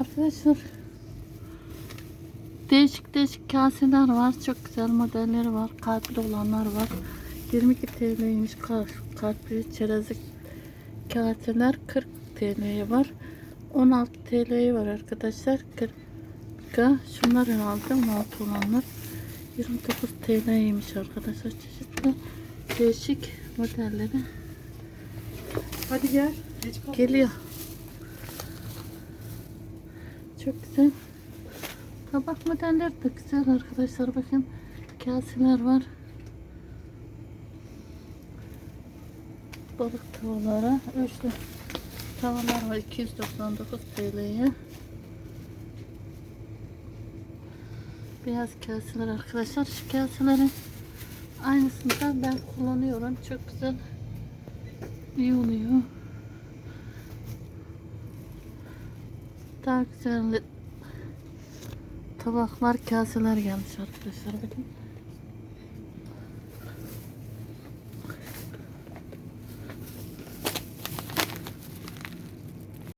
arkadaşlar. Değişik değişik kaseler var. Çok güzel modelleri var. Kalpli olanlar var. 22 TL'ymiş kalp- kalpli çerezlik kaseler 40 TL'ye var. 16 TL'ye var arkadaşlar. 40 Şunlar herhalde 16 olanlar. 29 TL'ymiş arkadaşlar. Çeşitli değişik modelleri. Hadi gel. Geliyor. Çok güzel. Tabak modelleri de güzel arkadaşlar. Bakın kaseler var. Balık tavaları. Üçlü tavalar var. 299 TL'ye. Beyaz kaseler arkadaşlar. Şu kaselerin aynısını ben kullanıyorum. Çok güzel. İyi oluyor. Daha güzel tabaklar, kaseler gelmiş arkadaşlar. Bakın.